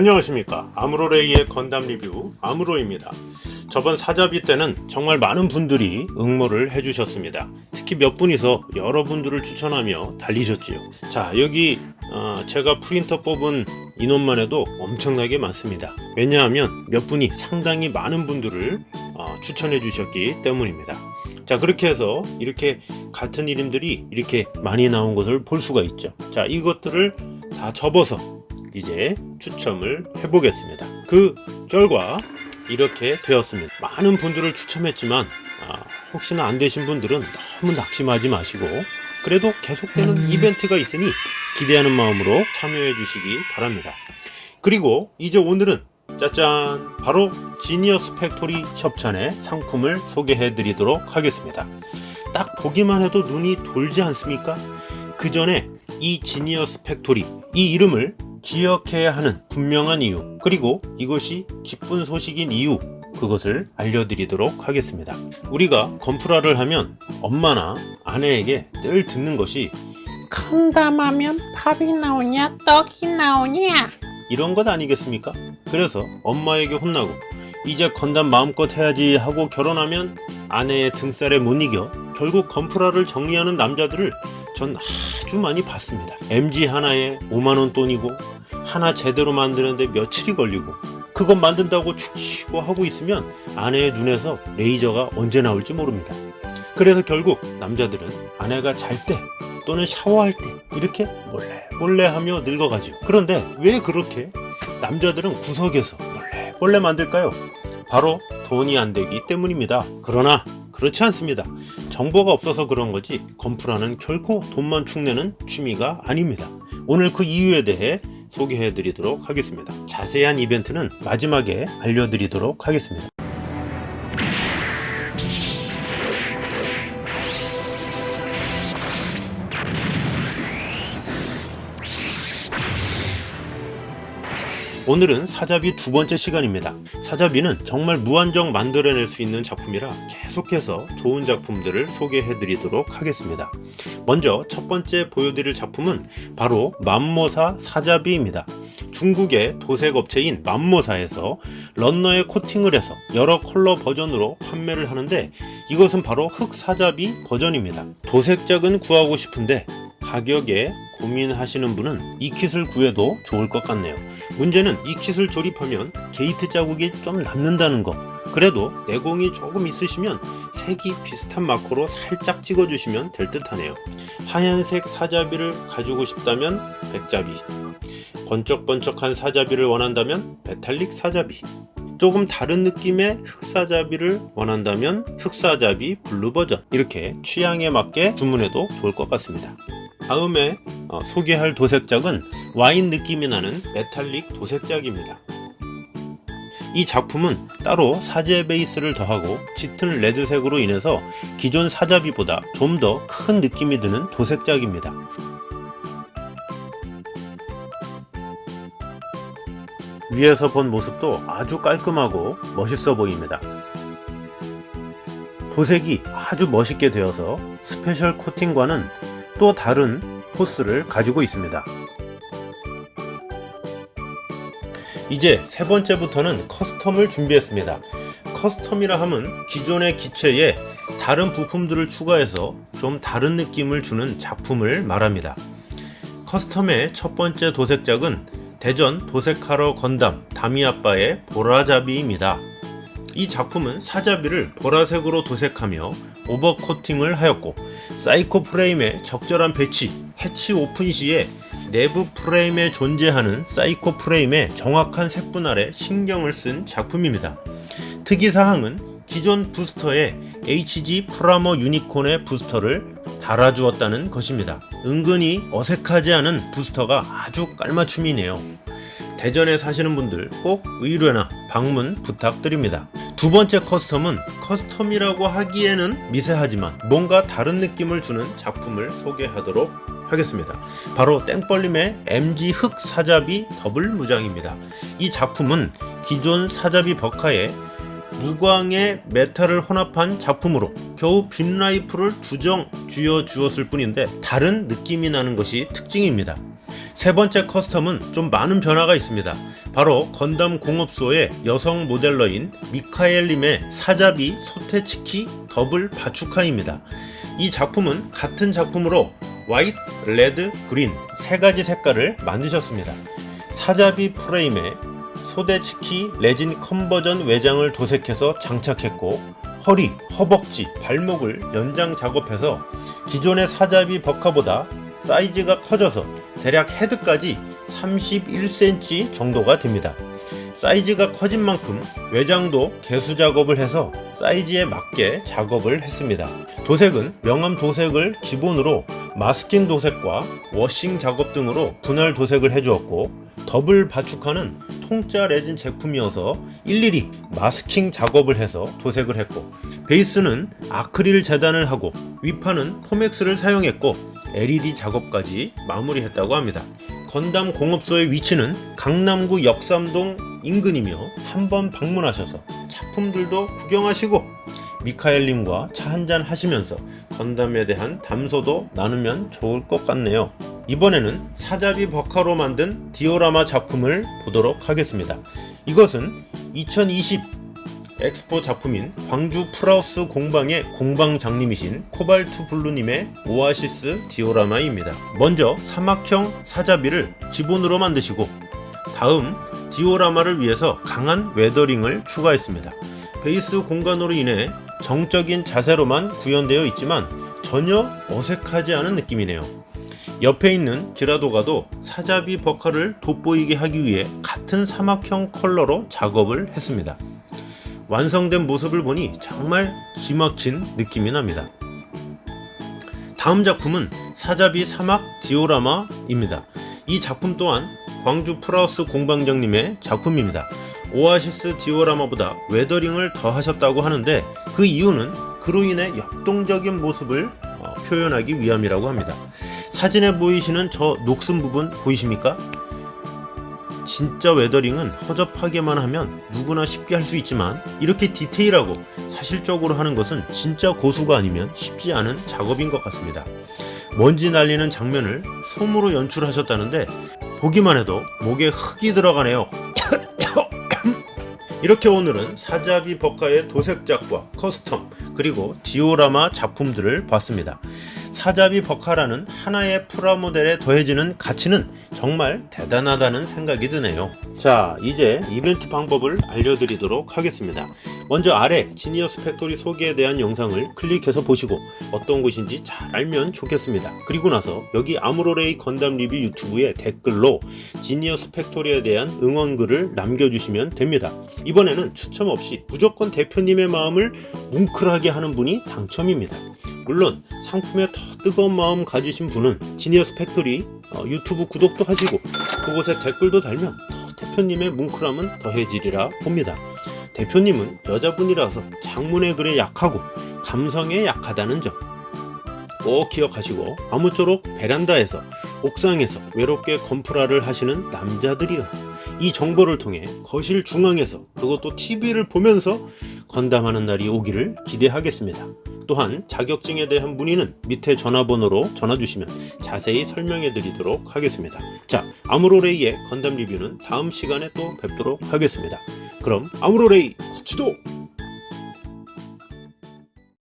안녕하십니까. 아무로레이의 건담 리뷰 아무로입니다. 저번 사자비 때는 정말 많은 분들이 응모를 해주셨습니다. 특히 몇 분이서 여러분들을 추천하며 달리셨지요. 자 여기 어, 제가 프린터 뽑은 인원만 해도 엄청나게 많습니다. 왜냐하면 몇 분이 상당히 많은 분들을 어, 추천해 주셨기 때문입니다. 자 그렇게 해서 이렇게 같은 이름들이 이렇게 많이 나온 것을 볼 수가 있죠. 자 이것들을 다 접어서 이제 추첨을 해보겠습니다. 그 결과 이렇게 되었습니다. 많은 분들을 추첨했지만 아, 혹시나 안 되신 분들은 너무 낙심하지 마시고 그래도 계속되는 이벤트가 있으니 기대하는 마음으로 참여해 주시기 바랍니다. 그리고 이제 오늘은 짜잔 바로 지니어스 팩토리 협찬의 상품을 소개해 드리도록 하겠습니다. 딱 보기만 해도 눈이 돌지 않습니까? 그 전에 이 지니어스 팩토리 이 이름을 기억해야 하는 분명한 이유 그리고 이것이 기쁜 소식인 이유 그것을 알려드리도록 하겠습니다. 우리가 건프라를 하면 엄마나 아내에게 늘 듣는 것이 건담하면 밥이 나오냐 떡이 나오냐 이런 것 아니겠습니까? 그래서 엄마에게 혼나고 이제 건담 마음껏 해야지 하고 결혼하면 아내의 등살에 못 이겨 결국 건프라를 정리하는 남자들을 전 아주 많이 봤습니다. MG 하나에 5만원 돈이고 하나 제대로 만드는데 며칠이 걸리고 그것 만든다고 축치고 하고 있으면 아내의 눈에서 레이저가 언제 나올지 모릅니다. 그래서 결국 남자들은 아내가 잘 때 또는 샤워할 때 이렇게 몰래 몰래 하며 늙어가죠. 그런데 왜 그렇게 남자들은 구석에서 몰래 몰래 만들까요? 바로 돈이 안 되기 때문입니다. 그러나 그렇지 않습니다. 정보가 없어서 그런 거지 건프라는 결코 돈만 축내는 취미가 아닙니다. 오늘 그 이유에 대해 소개해 드리도록 하겠습니다. 자세한 이벤트는 마지막에 알려드리도록 하겠습니다. 오늘은 사자비 두 번째 시간입니다. 사자비는 정말 무한정 만들어낼 수 있는 작품이라 계속해서 좋은 작품들을 소개해 드리도록 하겠습니다. 먼저 첫 번째 보여드릴 작품은 바로 맘모사 사자비입니다. 중국의 도색 업체인 맘모사에서 런너에 코팅을 해서 여러 컬러 버전으로 판매를 하는데 이것은 바로 흑사자비 버전입니다. 도색작은 구하고 싶은데 가격에 고민하시는 분은 이 킷을 구해도 좋을 것 같네요. 문제는 이 킷을 조립하면 게이트 자국이 좀 남는다는 거. 그래도 내공이 조금 있으시면 색이 비슷한 마커로 살짝 찍어주시면 될 듯하네요. 하얀색 사자비를 가지고 싶다면 백자비, 번쩍번쩍한 사자비를 원한다면 메탈릭 사자비, 조금 다른 느낌의 흑사자비를 원한다면 흑사자비 블루 버전 이렇게 취향에 맞게 주문해도 좋을 것 같습니다. 다음에 어, 소개할 도색작은 와인 느낌이 나는 메탈릭 도색작입니다. 이 작품은 따로 사제 베이스를 더하고 짙은 레드색으로 인해서 기존 사자비보다 좀 더 큰 느낌이 드는 도색작입니다. 위에서 본 모습도 아주 깔끔하고 멋있어 보입니다. 도색이 아주 멋있게 되어서 스페셜 코팅과는 또 다른 코스를 가지고 있습니다. 이제 세 번째부터는 커스텀을 준비했습니다. 커스텀이라 함은 기존의 기체에 다른 부품들을 추가해서 좀 다른 느낌을 주는 작품을 말합니다. 커스텀의 첫 번째 도색작은 대전 도색하러 건담 다미아빠의 보라자비입니다. 이 작품은 사자비를 보라색으로 도색하며 오버코팅을 하였고 사이코 프레임의 적절한 배치, 해치 오픈 시에 내부 프레임에 존재하는 사이코 프레임의 정확한 색분할에 신경을 쓴 작품입니다. 특이사항은 기존 부스터에 HG 프라모 유니콘의 부스터를 달아주었다는 것입니다. 은근히 어색하지 않은 부스터가 아주 깔맞춤이네요. 대전에 사시는 분들 꼭 의뢰나 방문 부탁드립니다. 두 번째 커스텀은 커스텀이라고 하기에는 미세하지만 뭔가 다른 느낌을 주는 작품을 소개하도록 하겠습니다. 바로 땡벌림의 MG 흑 사자비 더블 무장입니다. 이 작품은 기존 사자비 버카에 무광의 메탈을 혼합한 작품으로 겨우 빔 라이프를 두 정 쥐어 주었을 뿐인데 다른 느낌이 나는 것이 특징입니다. 세 번째 커스텀은 좀 많은 변화가 있습니다. 바로 건담 공업소의 여성 모델러인 미카엘님의 사자비 소테치키 더블 바추카입니다. 이 작품은 같은 작품으로 화이트, 레드, 그린 세 가지 색깔을 만드셨습니다. 사자비 프레임에 소데치키 레진 컨버전 외장을 도색해서 장착했고 허리, 허벅지, 발목을 연장 작업해서 기존의 사자비 버카보다 사이즈가 커져서 대략 헤드까지 31cm 정도가 됩니다. 사이즈가 커진 만큼 외장도 개수 작업을 해서 사이즈에 맞게 작업을 했습니다. 도색은 명암 도색을 기본으로 마스킹 도색과 워싱 작업 등으로 분할 도색을 해주었고 더블 바축하는 통짜 레진 제품이어서 일일이 마스킹 작업을 해서 도색을 했고 베이스는 아크릴 재단을 하고 위판은 포맥스를 사용했고 LED 작업까지 마무리했다고 합니다. 건담 공업소의 위치는 강남구 역삼동 인근이며 한번 방문하셔서 작품들도 구경하시고 미카엘님과 차 한잔 하시면서 건담에 대한 담소도 나누면 좋을 것 같네요. 이번에는 사자비 버카로 만든 디오라마 작품을 보도록 하겠습니다. 이것은 2020 엑스포 작품인 광주 프라우스 공방의 공방장님이신 코발트 블루님의 오아시스 디오라마입니다. 먼저 사막형 사자비를 기본으로 만드시고 다음 디오라마를 위해서 강한 웨더링을 추가했습니다. 베이스 공간으로 인해 정적인 자세로만 구현되어 있지만 전혀 어색하지 않은 느낌이네요. 옆에 있는 기라도가도 사자비 버카를 돋보이게 하기 위해 같은 사막형 컬러로 작업을 했습니다. 완성된 모습을 보니 정말 기막힌 느낌이 납니다. 다음 작품은 사자비 사막 디오라마입니다. 이 작품 또한 광주 프라우스 공방장님의 작품입니다. 오아시스 디오라마보다 웨더링을 더 하셨다고 하는데 그 이유는 그로 인해 역동적인 모습을 어, 표현하기 위함이라고 합니다. 사진에 보이시는 저 녹슨 부분 보이십니까? 진짜 웨더링은 허접하게만 하면 누구나 쉽게 할 수 있지만 이렇게 디테일하고 사실적으로 하는 것은 진짜 고수가 아니면 쉽지 않은 작업인 것 같습니다. 먼지 날리는 장면을 솜으로 연출하셨다는데 보기만 해도 목에 흙이 들어가네요. 이렇게 오늘은 사자비 버카의 도색작과 커스텀 그리고 디오라마 작품들을 봤습니다. 사자비 버카라는 하나의 프라모델에 더해지는 가치는 정말 대단하다는 생각이 드네요. 자, 이제 이벤트 방법을 알려드리도록 하겠습니다. 먼저 아래 지니어스 팩토리 소개에 대한 영상을 클릭해서 보시고 어떤 곳인지 잘 알면 좋겠습니다. 그리고 나서 여기 아무로레이 건담 리뷰 유튜브에 댓글로 지니어스 팩토리에 대한 응원글을 남겨주시면 됩니다. 이번에는 추첨 없이 무조건 대표님의 마음을 뭉클하게 하는 분이 당첨입니다. 물론 상품에 더 뜨거운 마음 가지신 분은 지니어스 팩토리 어, 유튜브 구독도 하시고 그곳에 댓글도 달면 더 대표님의 뭉클함은 더해지리라 봅니다. 대표님은 여자분이라서 장문의 글에 약하고 감성에 약하다는 점. 꼭 기억하시고 아무쪼록 베란다에서 옥상에서 외롭게 건프라를 하시는 남자들이요. 이 정보를 통해 거실 중앙에서 그것도 TV를 보면서 건담하는 날이 오기를 기대하겠습니다. 또한 자격증에 대한 문의는 밑에 전화번호로 전화 주시면 자세히 설명해 드리도록 하겠습니다. 자, 아무로레이의 건담 리뷰는 다음 시간에 또 뵙도록 하겠습니다. 그럼 아무로레이 스치도